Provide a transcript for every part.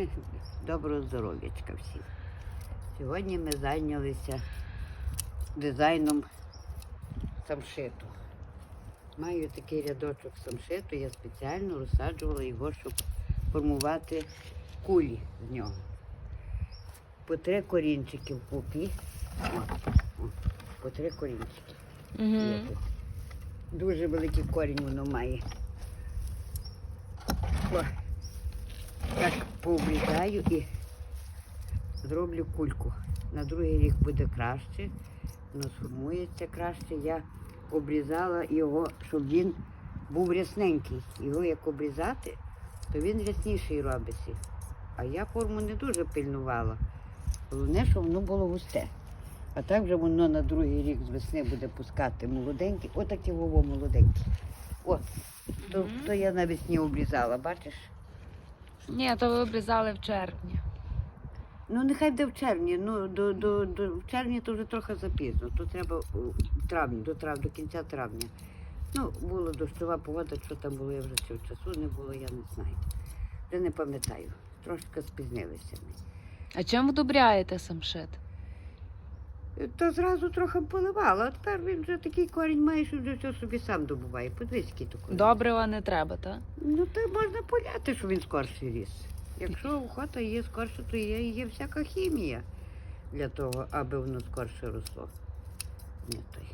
Доброго здоров'ячка всім. Сьогодні ми зайнялися дизайном самшиту. Маю такий рядочок самшиту, я спеціально розсаджувала його, щоб формувати кулі з нього. По три корінчики в купі. По три корінчики. Тут. Дуже великий корінь воно має. О, так пообрізаю і зроблю кульку. На другий рік буде краще, воно сформується краще. Я обрізала його, щоб він був рясненький. Його як обрізати, то він рясніший робиться. А я форму не дуже пильнувала. Головне, щоб воно було густе. А так вже воно на другий рік з весни буде пускати молоденькі. Отакі вово молоденькі. О, то, то я навесні обрізала, бачиш? Ні, то ви обрізали в червні. Ну, нехай де в червні. Ну, до, до, до, в червні то вже трохи запізно. То треба в травні, до, трав, до кінця травня. Ну, була дощова погода, що там було, я вже цього часу не було, я не знаю. Вже не пам'ятаю. Трошки спізнилися ми. А чим вдобряєте самшит? То зразу трохи поливала, а тепер він вже такий корінь має, що вже все собі сам добуває. Подивись, який то корінь. Добрива не треба, так? Ну, то можна поляти, що він скорше ріс. Якщо охота є скорше, то є, є всяка хімія для того, аби воно скорше росло. Не той.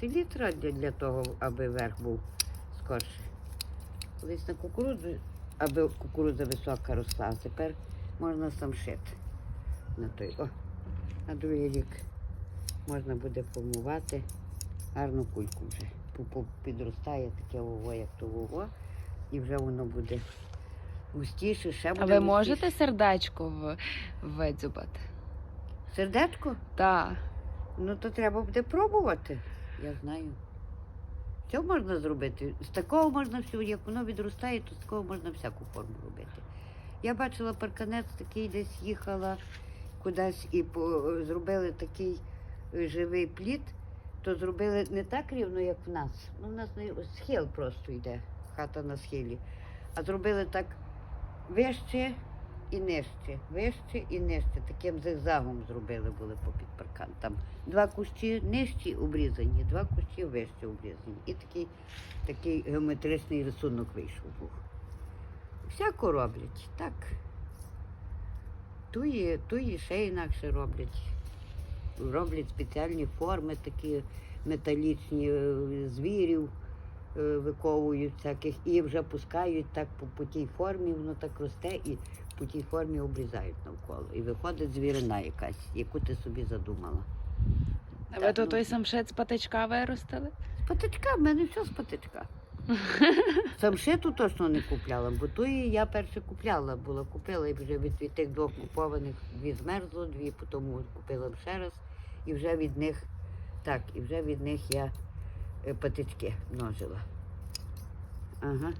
Селітра для, для того, аби верх був скорше. Колись на кукурудзу, аби кукурудза висока росла, а тепер можна самшити на той. О, на другий рік можна буде формувати гарну кульку вже. Підростає таке вово, як то вово, і вже воно буде густіше, ще буде А ви густіше. можете сердечко видзюбати? Сердечко? Так. Ну то треба буде пробувати. Я знаю. Все можна зробити. З такого можна все, як воно відростає, то з такого можна всяку форму робити. Я бачила парканець такий, десь їхала кудись і по, зробили такий живий плід, то зробили не так рівно, як в нас. Ну, в нас схил просто йде, хата на схилі. А зробили так вище і нижче, вище і нижче. Таким зигзагом зробили були попід паркан. Там два кущі нижчі обрізані, два кущі вище обрізані. І такий, такий геометричний рисунок вийшов був. Всяко роблять, так. Туї, туї ще інакше роблять. Роблять спеціальні форми, такі металічні е, звірів е, виковують всяких і вже пускають так по, по тій формі, воно так росте і по тій формі обрізають навколо. І виходить звірина якась, яку ти собі задумала. А ви то ну. той самшит з патичка виростили? З патичка, в мене все з патичка. Самшиту точно не купляла, бо тої я перше купляла, була купила і вже від, від тих двох купованих дві змерзло, дві потім купила ще раз, і вже від них так, і вже від них я е, патички множила. Ага.